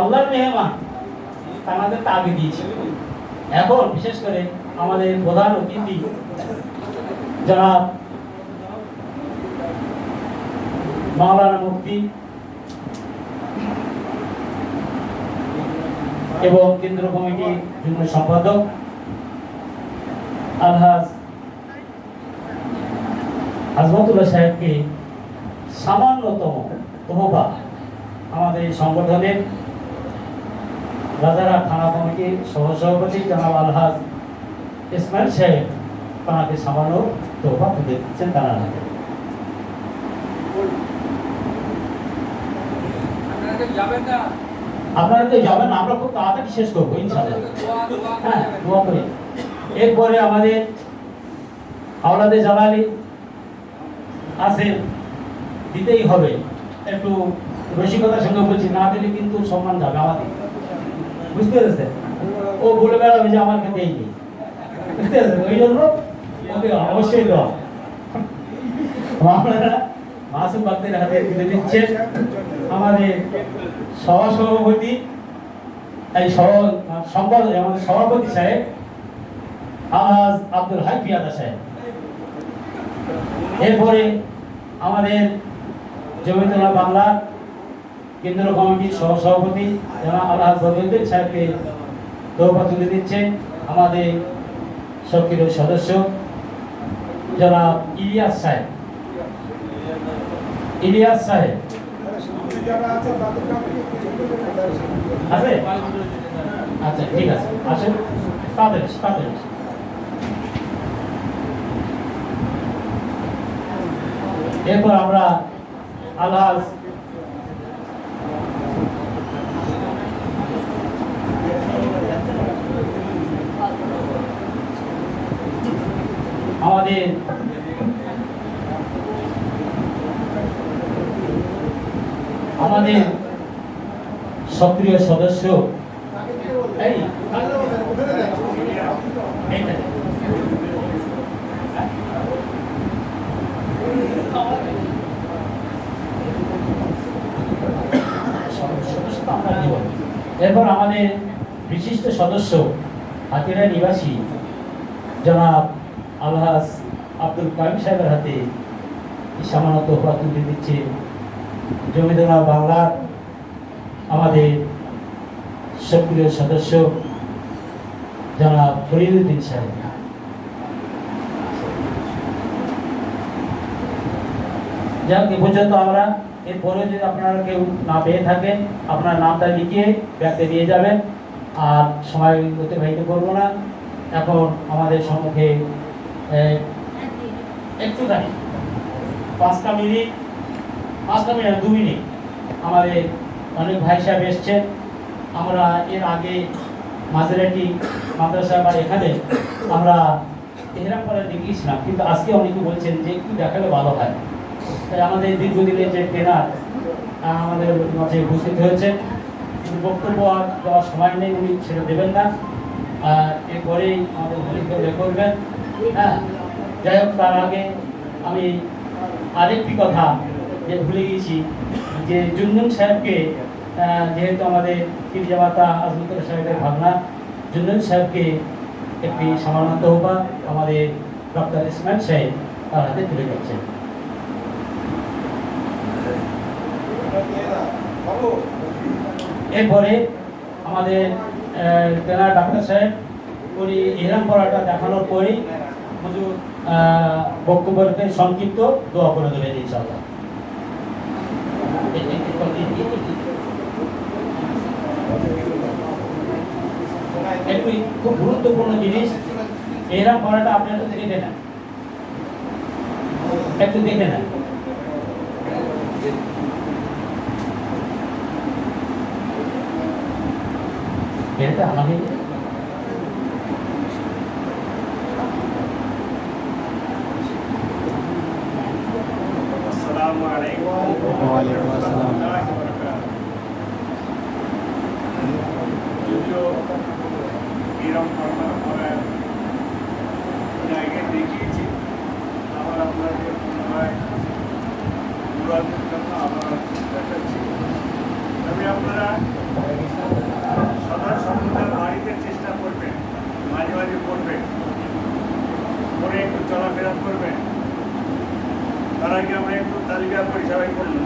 আল্লাহর মেহমান তাদের তা আগে দিয়েছে। এখন বিশেষ করে আমাদের প্রধান অতিথি, জনাব মাওলানা মুফতি এবং কেন্দ্র কমিটির যুগ্ম সম্পাদক, আলহাজ আজমতুল্লাহ সাহেবকে সামান্যতম তহবা আমাদের এই সংগঠনের রাজারা থানা কমিটির সহসভাপতি জনাব আলহাজ ইসমাইল সাহেব তাঁকে সামান্য তহবা তুলে দিচ্ছেন, তারা হাতে আপনারা তো যাবেন আমরা খুব তাড়াতাড়ি শেষ করব, ইনশাআল্লাহ। হ্যাঁ এরপরে আমাদের হাওড়াতে জালালি আছে দিতেই হবে। একটু রসিকতার সঙ্গে বলছি, না দিলে কিন্তু সম্মান যাবে আমাদের। বুঝতে পেরেছেন? ও বলে বেড়াবে যে আমার কাছে এই নেই। বুঝতে পেরেছেন? ওই জন্য ওকে অবশ্যই দেওয়া। আপনারা মাসুম হাতে তুলে দিচ্ছেন আমাদের সভা সভাপতি এই সম্পাদক আমাদের সভাপতি সাহেব, আজ আব্দুল হাই পিয়াদা সাহেব। এরপরে আমাদের জমিতলা বাংলা কেন্দ্র কমিটির সহ সভাপতি জনাব আল্লাহ সাহেবকে দৌপা তুলে দিচ্ছেন আমাদের সক্রিয় সদস্য জনাব ইলিয়াস সাহেব। ইলিয়াস সাহেব। আছে? আচ্ছা ঠিক আছে। আসেন। তাদের তাদের। এরপর আমরা আলহাজ আমাদের আমাদের সক্রিয় সদস্য। এরপর আমাদের বিশিষ্ট সদস্য হাতিরা নিবাসী জনাব আলহাজ আব্দুল কাইম সাহেবের হাতে সামান্য তোফা তুলে দিচ্ছে। জমিদার বাংলার আমাদের সক্রিয় সদস্য জনাব ফরিদুদ্দিন সাহেব। যাক, এ পর্যন্ত আমরা এরপরে যদি আপনারা কেউ না পেয়ে থাকেন, আপনার নামটা লিখিয়ে ব্যাগতে দিয়ে যাবেন। আর সময় অতিবাহিত করব না। এখন আমাদের সম্মুখে একটুখানি। পাঁচটা মিনিট পাঁচটা মিনিট, দু মিনিট। আমাদের অনেক ভাই সাহেব এসছেন আমরা এর আগে মাঝেরাটি মাদ্রাসা বা এখানে আমরা তেহরাম করে দেখিয়েছিলাম, কিন্তু আজকে অনেকে বলছেন যে একটু দেখালে ভালো হয়। তাই আমাদের দীর্ঘদিনের যে ট্রেনার আমাদের মাঝে উপস্থিত হয়েছে। বক্তব্য আর দেওয়ার সময় নেই, উনি ছেড়ে দেবেন না। আর এরপরেই আমাদের ভূমিকা করবেন। যাই হোক, তার আগে আমি আরেকটি কথা যে ভুলে গেছি যে জুনজুন সাহেবকে যেহেতু আমাদের পিরজামাতা আজমতুল সাহেবের ভাবনা, জুনজুন সাহেবকে একটি সামান্য তহবা আমাদের ডক্টর ইসমাইল সাহেব তার হাতে তুলে যাচ্ছেন এরপরে আমাদের ডাক্তার সাহেব, উনি ইহরাম পড়াটা দেখানোর পরেই হুজুর আহ, বক্তব্যকে সংক্ষিপ্ত দোয়া করে দেবেন ইনশাআল্লাহ। খুব গুরুত্বপূর্ণ জিনিস এহরাম পড়াটা আপনারা দেখে নেন। একটু দেখে নেন। এটা আমাকে আমি আপনারা সদা সর্বদা বাড়িতে চেষ্টা করবেন মাঝে মাঝে করবেন করে একটু চলাফেরা করবেন তার আগে আমরা একটু তালিকা করি সবাই করুন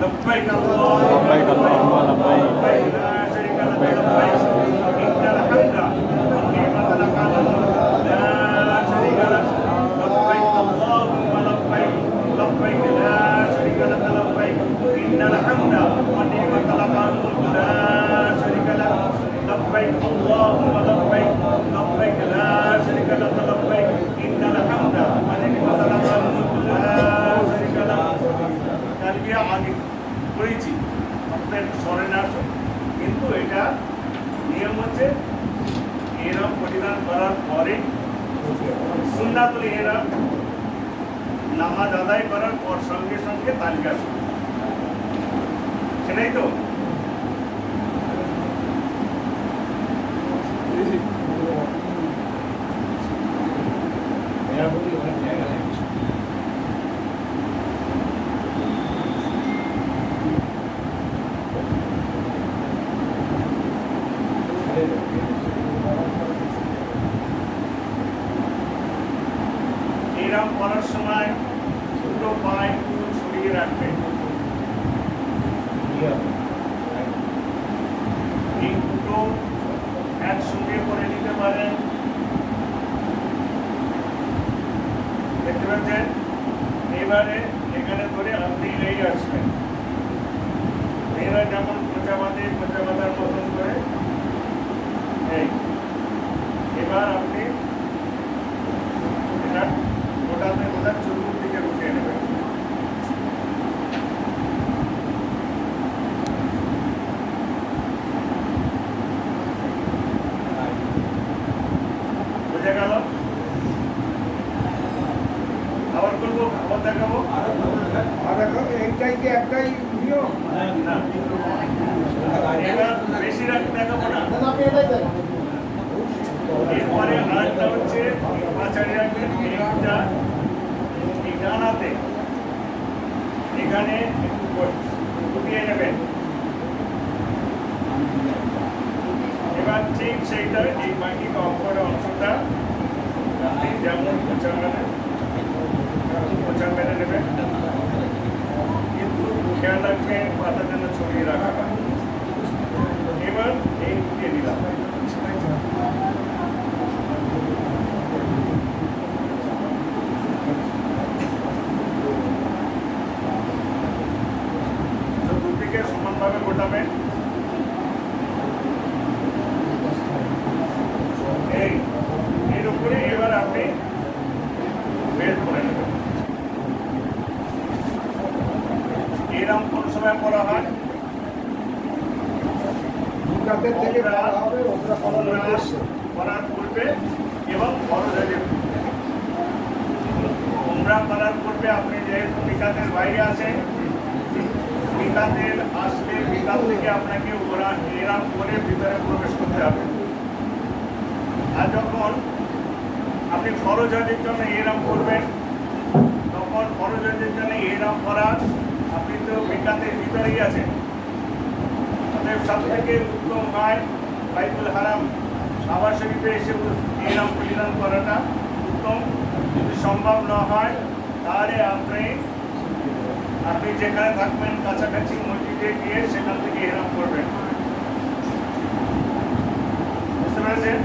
إن الحمد والنعمة لك الملك لا شريك لك لبيك اللهم لبيك لبيك لا شريك لك لبيك إن الحمد والنعمة لك الملك لا شريك لك তালবিয়া আগে করেছি আপনার স্মরণে না কিন্তু এটা নিয়ম হচ্ছে এরম পরিধান করার পরে সুন্নাতুল এরম নামাজ আদায় করার পর সঙ্গে সঙ্গে তালিকা শুরু সেটাই তো। এরম করার সময় দুটো পায়ে ছড়িয়ে রাখবে এই দুটো একসঙ্গে করে নিতে পারেন। দেখতে পাচ্ছেন? এবারে এখানে করে আপনি এই আসবেন মেয়েরা যেমন খোঁচা বাঁধে খোঁচা বাঁধার মতন করে এই এবার আপনি এটা গোটাতে গোটা চতুর্দিকে উঠিয়ে নেবেন বুঝে গেল আবার করব আবার দেখাবো আর এখন এইটাই কি একটাই নিয়ম না এবার বেশি রাখ দেখাবো না এরপরে আরেকটা হচ্ছে আচার্য রাখবেন এইটা এই ডানাতে এখানে একটু ফুটিয়ে নেবেন। এবার ঠিক সেইটা, এই বাকি অপর অংশটা আপনি যেমন খোঁচা মেরে খোঁচা মেরে নেবেন কিন্তু খেয়াল রাখবেন পাতা যেন ছড়িয়ে রাখা। হয়। এবার এই ফুটিয়ে দিলাম। এই এর উপরে এবার আপনি বের করে নেবেন। এরকম কোন সময় করা হয়? করার পূর্বে এবং ফরজের উমরা করার পূর্বে আপনি যেহেতু মিকাতের বাইরে আছেন মিকাতের আসলে মিকাত থেকে আপনাকে ওরা এরাম করে ভিতরে প্রবেশ করতে হবে। আর যখন আপনি ফরজ জন্য এরাম করবেন, তখন ফরজ জন্য এরাম করার আপনি তো মিকাতের ভিতরেই আছেন। অতএব সব থেকে উত্তম হয় বাইতুল হারাম আবার শরীফে এসে এরাম পরিধান করাটা উত্তম। যদি সম্ভব না হয় আপনি আপনি যেখানে থাকবেন, কাছাকাছি মসজিদে গিয়ে সেখান থেকে এরাম করবেন। বুঝতে পেরেছেন?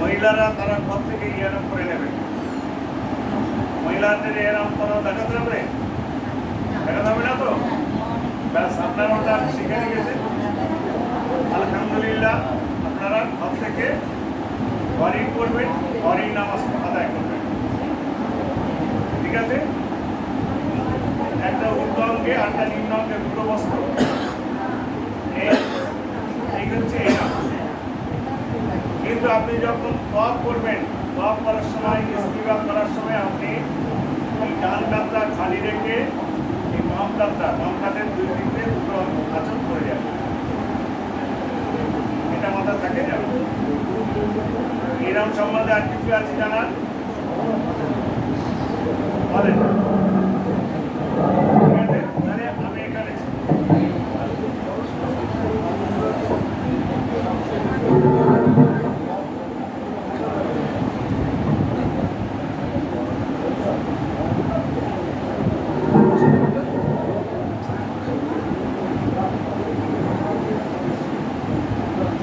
মহিলারা তারা ঘর থেকে এরাম করে নেবে। মহিলাদের এরাম করা দেখাতে হবে? দেখাতে হবে না তো? ব্যাস, আপনারা ওটা শিখে গেছেন আলহামদুলিল্লাহ, আপনারা ঘর থেকে ঘরেই করবেন, ঘরেই নামাজ আদায় করবেন। ঠিক আছে? ঊর্ধ্ব অঙ্গে আটটা নিম্ন অঙ্গে দুটো বস্ত্র এই হচ্ছে কিন্তু আপনি যখন টপ করবেন টপ করার সময় স্কিবাক করার সময় আপনি এই ডান কাতটা খালি রেখে এই বাম কাতটা বাম কাতের দুই দিকে দুটো আচর করে যাবে এটা মাথা থাকে যাবে এরম সম্বন্ধে আর কিছু আছে জানার? বলেন ঠিক আছে? তাহলে আমি এখানে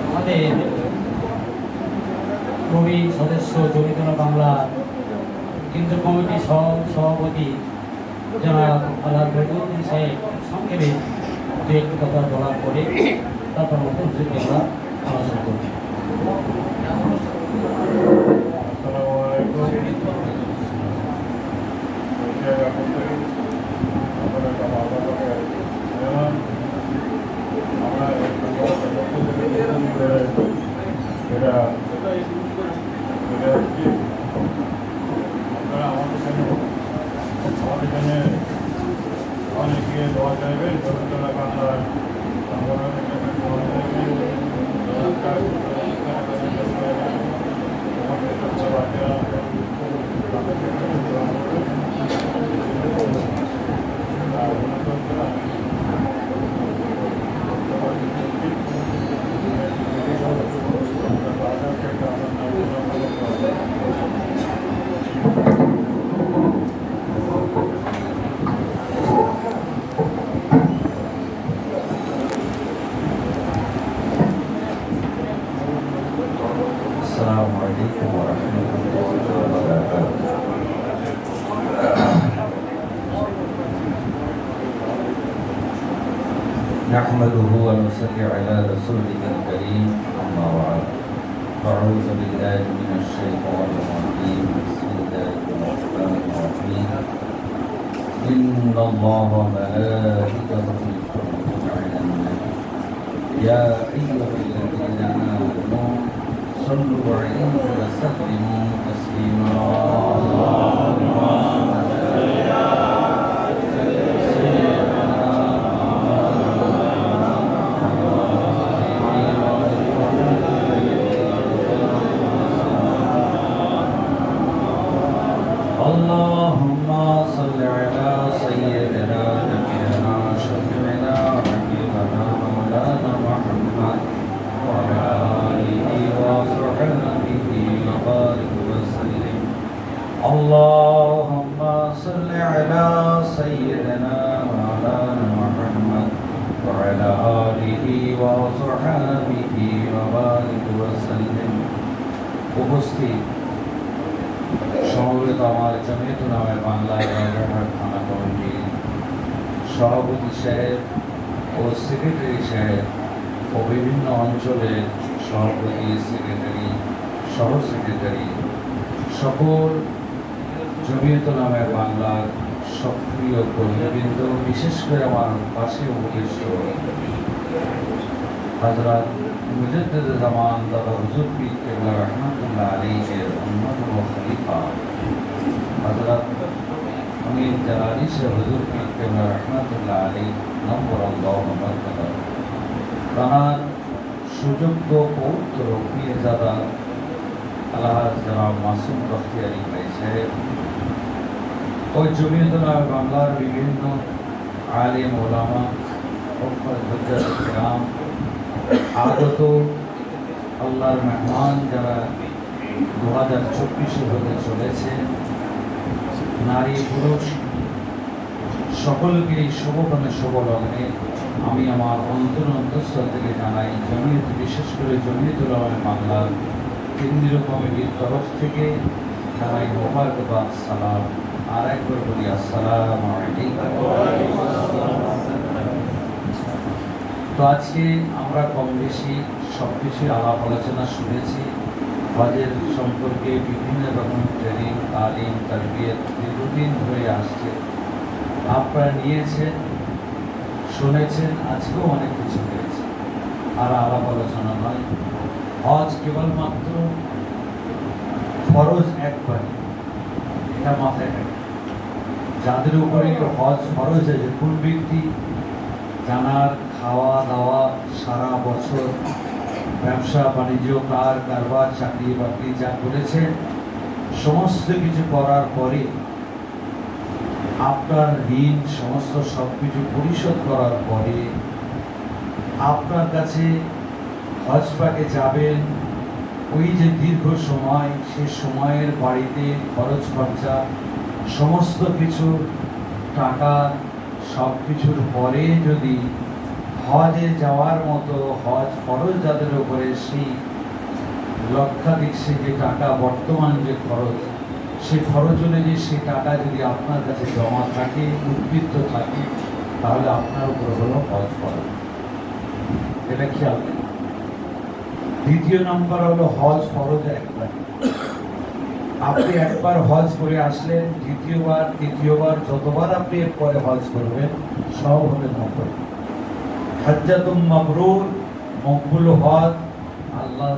আমাদের প্রবীণ সদস্য জমিতলা বাংলা কেন্দ্র কমিটির সভাপতি জনাব আল্লাহ রবুদ্দিন সাহেব সংক্ষেপে দু একটি কথা বলার পরে তারপর নতুন থেকে আমরা হচ্ছে আপনারা আমাদের সাথে আমাদের জন্য অনেকে দোয়া চাইবেন ধর্মতলা বাংলার সংগঠনের ونصلي على رسوله الكريم أما بعد. أعوذ بالله من الشيطان الرجيم. بسم الله الرحمن الرحيم. إن الله وملائكته يصلون على النبي. يا أيها الذين آمنوا صلوا عليه وسلموا تسليما. اللهم صل على سيدنا نبينا شفيعنا حبيبنا مولانا محمد وعلى آله وصحبه وبارك وسلم اللهم صل على سيدنا مولانا محمد وعلى آله وصحبه وبارك وسلم উপস্থিত সমবেত আমার জমিয়ত নামের বাংলায় রাজারহাট থানা কমিটির সভাপতি সাহেব ও সেক্রেটারি সাহেব ও বিভিন্ন অঞ্চলের সভাপতি, সেক্রেটারি, সহ সেক্রেটারি, সকল জমিয়ত নামের বাংলার সক্রিয় কর্মীবৃন্দ, বিশেষ করে আমার পাশে উপদেষ্ট হজরত মুজদ্দিদ জামান দাদা হুজুর পীর কেবলা রহমতুল্লাহ আলীর নম্বর আল্লাহ বরকত তাঁর সুযোগ্য পৌত্র পীরজাদা আল্লাহ জনাব মাসুম বখতিয়ারি সাহেব ওই জমিয়তলা বাংলার বিভিন্ন আলিম ওলামা আগত আল্লাহর মেহমান যারা দু হাজার চব্বিশে হতে চলেছে নারী পুরুষ সকলকে এই শুভক্ষণে শুভলগ্নে আমি আমার অন্তর অন্তঃস্থল থেকে জানাই, জমিয়ত বিশেষ করে জমিয়ত রহমান বাংলার কেন্দ্রীয় কমিটির তরফ থেকে জানাই মোবারকবাদ সালাম। আর একবার বলি, আসসালাম তো আজকে আমরা কম বেশি সব কিছুই আলাপ আলোচনা শুনেছি। হজের সম্পর্কে বিভিন্ন রকম ট্রেনিং, তালিম, তারবিয়ত দীর্ঘদিন ধরে আসছে। আপনারা নিয়েছেন, শুনেছেন, আজকেও অনেক কিছু হয়েছে আর আলাপ আলোচনা নয়। হজ কেবলমাত্র ফরজ একবারই এটা মাথায় রাখবে যাদের উপরে হজ ফরজ আছে, কোন ব্যক্তি জানার, খাওয়া দাওয়া, সারা বছর ব্যবসা, বাণিজ্য, কার, কারবার, চাকরি, বাকরি যা করেছে, সমস্ত কিছু করার পরে আপনার ঋণ, সমস্ত সব কিছু পরিশোধ করার পরে আপনার কাছে হজ পাকে যাবেন। ওই যে দীর্ঘ সময়, সে সময়ের বাড়িতে খরচ খরচা, সমস্ত কিছু, টাকা সব কিছুর পরে যদি হজে যাওয়ার মতো হজ খরচ যাদের উপরে সেই লক্ষাধিক সে যে টাকা, বর্তমান যে খরচ সে খরচ অনুযায়ী সেই টাকা যদি আপনার কাছে জমা থাকে উদ্বৃত্ত থাকে, তাহলে আপনার উপর হলো হজ ফরজ এটা খেয়াল দ্বিতীয় নম্বর হলো হজ ফরজ একবার আপনি একবার হজ করে আসলেন, দ্বিতীয়বার, তৃতীয়বার, যতবার আপনি এরপরে হজ করবেন, সব হবে মকবুল হজ্জাতুম মাবরুর, মকবুল হজ আল্লাহ